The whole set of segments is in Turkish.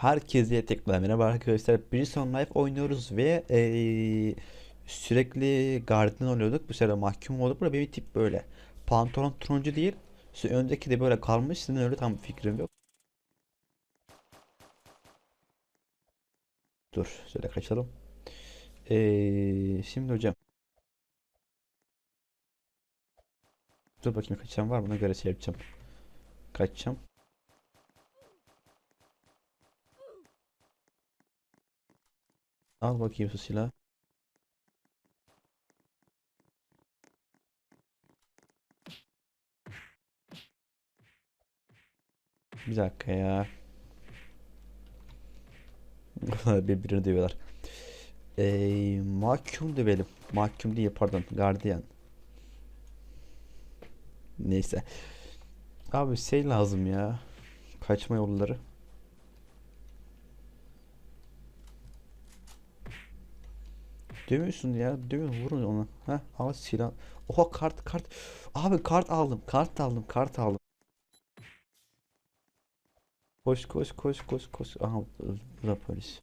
Herkese tekrar merhaba arkadaşlar. Prison Life oynuyoruz ve eee, sürekli gardiyan oluyorduk. Bu sefer mahkum olduk. Burada bir tip böyle. Pantolon turuncu değil. Şu öndeki de böyle kalmış. Sizin öyle tam fikrim yok. Dur şöyle kaçalım. Eee, şimdi hocam. Dur bakayım kaçacağım var mı? Buna göre şey yapacağım. Kaçacağım. Al bakayım şu silahı. Bir dakika ya. Birbirini dövüyorlar. Ee, mahkum dövelim. Mahkum değil pardon. Gardiyan. Neyse. Abi şey lazım ya. Kaçma yolları. Dövüyorsun ya. Dövün vurun onu. Ha al silah. Oha kart kart. Abi kart aldım. Kart aldım. Kart aldım. Koş koş koş koş koş. Aha bu da polis.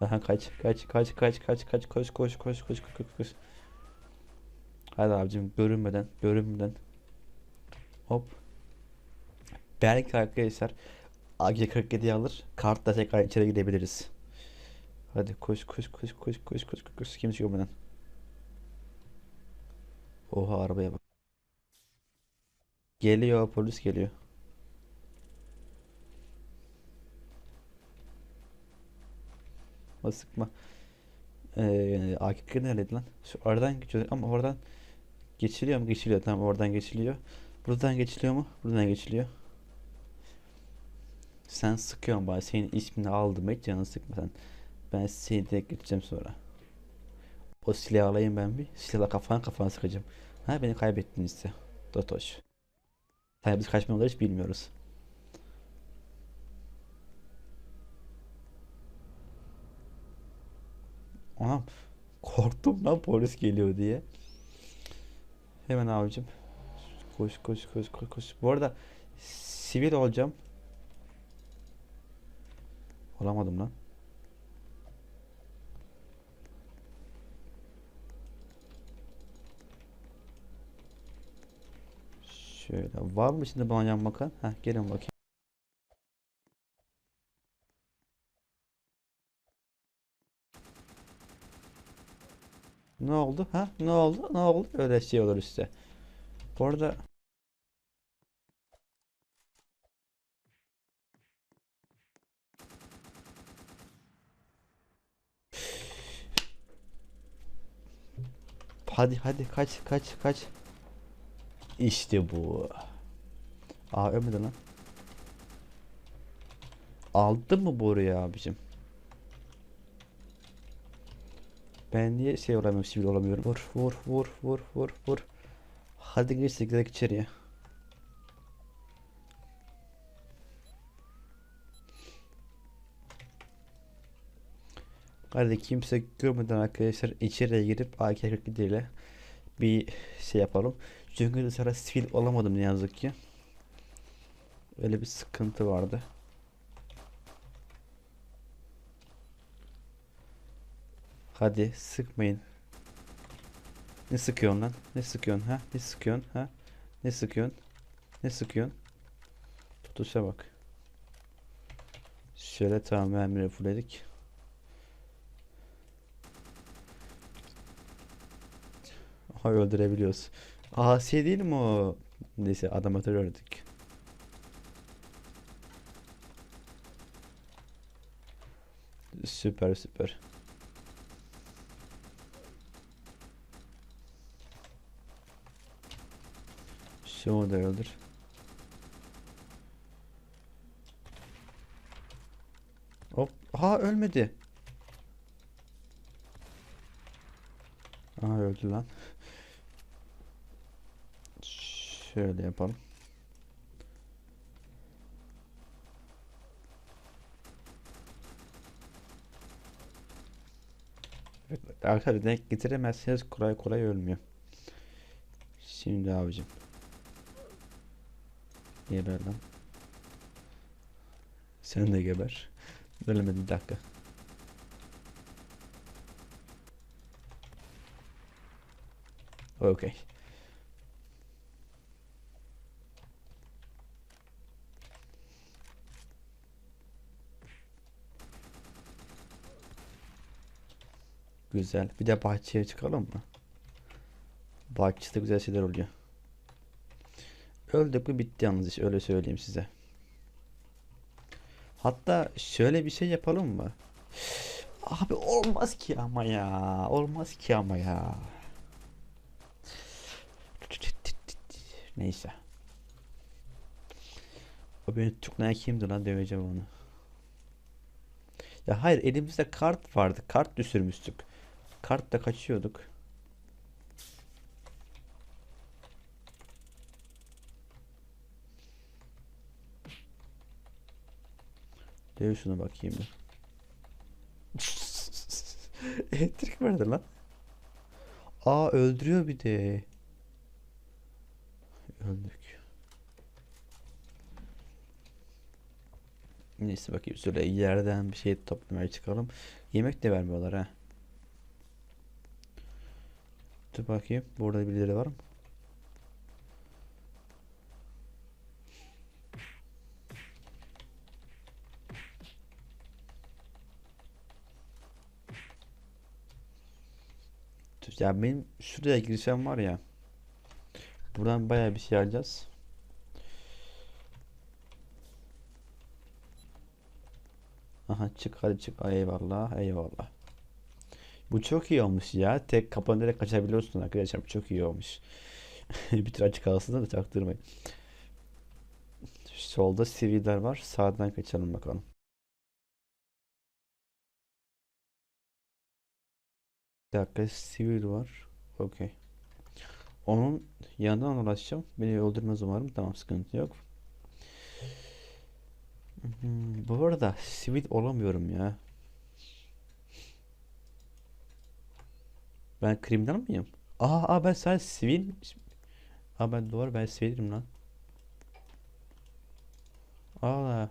Aha kaç kaç kaç kaç kaç kaç koş koş koş koş koş koş koş. Hadi abicim görünmeden görünmeden. Hop. Belki arkadaşlar AG47'yi alır. Kartla tekrar içeri gidebiliriz. Hadi koş koş koş koş koş koş koş. koş. Kimse yok görmeden. Oha arabaya bak. Geliyor polis geliyor. O sıkma. Ee, AKK neredeydi lan? Şu oradan geçiyor ama oradan geçiliyor mu? Geçiliyor tamam oradan geçiliyor. Buradan geçiliyor mu? Buradan geçiliyor. Sen sıkıyorsun bana. Senin ismini aldım. Hiç canını sıkma sen. Ben seni de geçeceğim sonra. O silahı alayım ben bir. Silahla kafana kafana sıkacağım. Ha beni kaybettin işte. Dotoş. Tabii biz kaçma yolları hiç bilmiyoruz. Anam korktum lan polis geliyor diye. Hemen abicim. Koş koş koş koş koş. Bu arada sivil olacağım. Olamadım lan. Şöyle var mı şimdi bana yan bakan? Heh gelin bakayım. Ne oldu? Ha? Ne oldu? Ne oldu? Öyle şey olur işte. Bu arada hadi hadi kaç kaç kaç. İşte bu. Aa ölmedi lan. Aldı mı boruyu abicim? Ben niye şey olamıyorum, sivil olamıyorum? Vur, vur, vur, vur, vur, vur. Hadi girsek direkt içeriye. Hadi kimse görmeden arkadaşlar içeriye girip AK-47 ile bir şey yapalım. Çünkü dışarı sivil olamadım ne yazık ki. Öyle bir sıkıntı vardı. Hadi sıkmayın. Ne sıkıyorsun lan? Ne sıkıyorsun ha? Ne sıkıyorsun ha? Ne sıkıyorsun? Ne sıkıyorsun? Tutuşa bak. Şöyle tamam mermileri fullledik. Öldürebiliyoruz. Asi değil mi o? Neyse adam öldürdük. Süper süper. Şunu da öldür. Hop. Aha ölmedi. Aha öldü lan. Şöyle yapalım. Evet, arkadaşlar denk getiremezseniz kolay kolay ölmüyor. Şimdi abicim. Geber lan. Sen de geber. Ölemedi bir dakika. Okey. Güzel. Bir de bahçeye çıkalım mı? Bahçede güzel şeyler oluyor. Öldük mü bitti yalnız iş öyle söyleyeyim size. Hatta şöyle bir şey yapalım mı? Abi olmaz ki ama ya. Olmaz ki ama ya. Neyse. O beni tutuklayan kimdi lan döveceğim onu. Ya hayır elimizde kart vardı. Kart düşürmüştük. Kartla kaçıyorduk. Döv şuna bakayım bir. Elektrik verdi lan. Aa öldürüyor bir de. Öldük. Neyse bakayım şöyle yerden bir şey toplamaya çıkalım. Yemek de vermiyorlar ha. Dur bakayım. Burada birileri var mı? Ya benim şuraya girsem var ya. Buradan bayağı bir şey alacağız. Aha çık hadi çık. Eyvallah eyvallah. Bu çok iyi olmuş ya. Tek kapıdan direkt kaçabiliyorsun arkadaşlar. Bu çok iyi olmuş. Bir tür açık kalsın da çaktırmayın. Solda siviller var. Sağdan kaçalım bakalım. Bir dakika sivil var. Okey. Onun yanından ulaşacağım. Beni öldürmez umarım. Tamam sıkıntı yok. Hmm, bu arada sivil olamıyorum ya. Ben kriminal mıyım? Aa, aa ben sadece sivil. Aa ben doğru ben sivilim lan. Aa.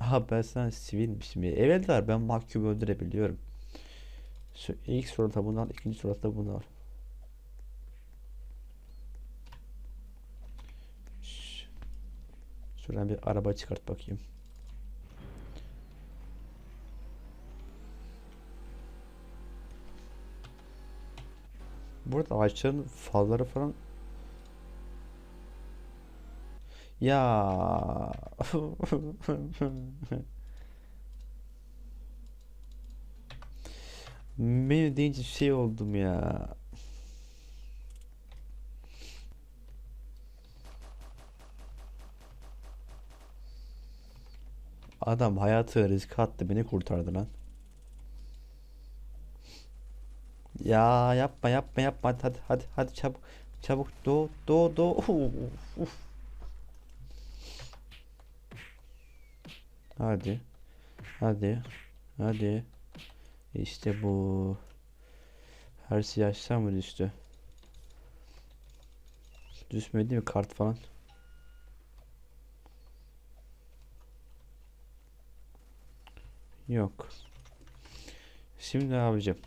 Aa ben sadece sivilmişim var ben mahkumu öldürebiliyorum. Şu ilk surata bunu al, ikinci surata. Ş- Şuradan bir araba çıkart bakayım. Burada ağaçların falları falan ya Benim deyince şey oldum ya. Adam hayatı riske attı beni kurtardı lan. Ya yapma yapma yapma hadi hadi hadi, hadi çabuk çabuk do do do Uf, uf. Hadi hadi hadi işte bu her şey aşağı mı düştü? Düşmedi mi kart falan? Yok. Şimdi yapacağım?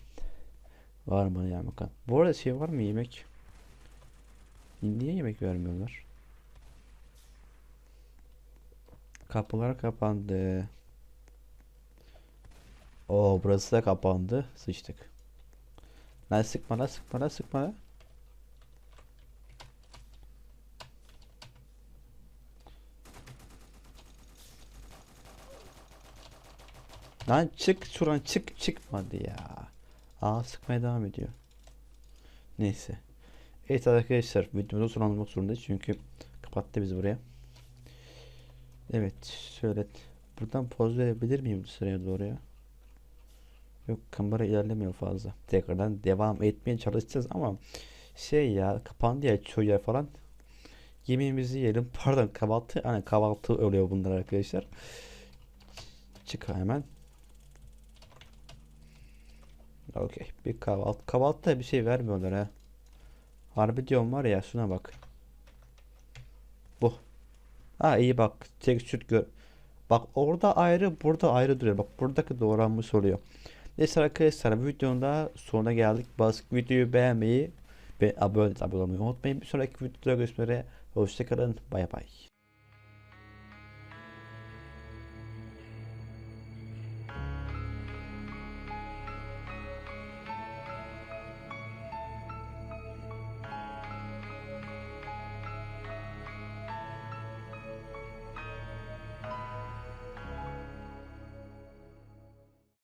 Var mı ya bakalım. Bu arada şey var mı yemek? Niye yemek vermiyorlar? Kapılar kapandı. Oo burası da kapandı. Sıçtık. Lan sıkma lan sıkma lan sıkma lan. Lan çık şuradan çık çıkmadı ya. Aa sıkmaya devam ediyor. Neyse. Evet arkadaşlar videomuzu sonlandırmak zorundayız çünkü kapattı bizi buraya. Evet şöyle buradan poz verebilir miyim sıraya doğru ya? Yok kamera ilerlemiyor fazla. Tekrardan devam etmeye çalışacağız ama şey ya kapandı ya yer falan. Yemeğimizi yiyelim. Pardon kahvaltı. Hani kahvaltı oluyor bunlar arkadaşlar. Çık hemen. Okey. Bir kahvaltı. Kahvaltıda bir şey vermiyorlar ha. Harbi diyorum var ya şuna bak. Bu. Ha iyi bak tekstür gör. Bak orada ayrı burada ayrı duruyor. Bak buradaki doğranmış oluyor. Neyse arkadaşlar videonun da sonuna geldik. Basık videoyu beğenmeyi ve abone, abone olmayı unutmayın. Bir sonraki videoda görüşmek üzere. Hoşçakalın. Bay bay.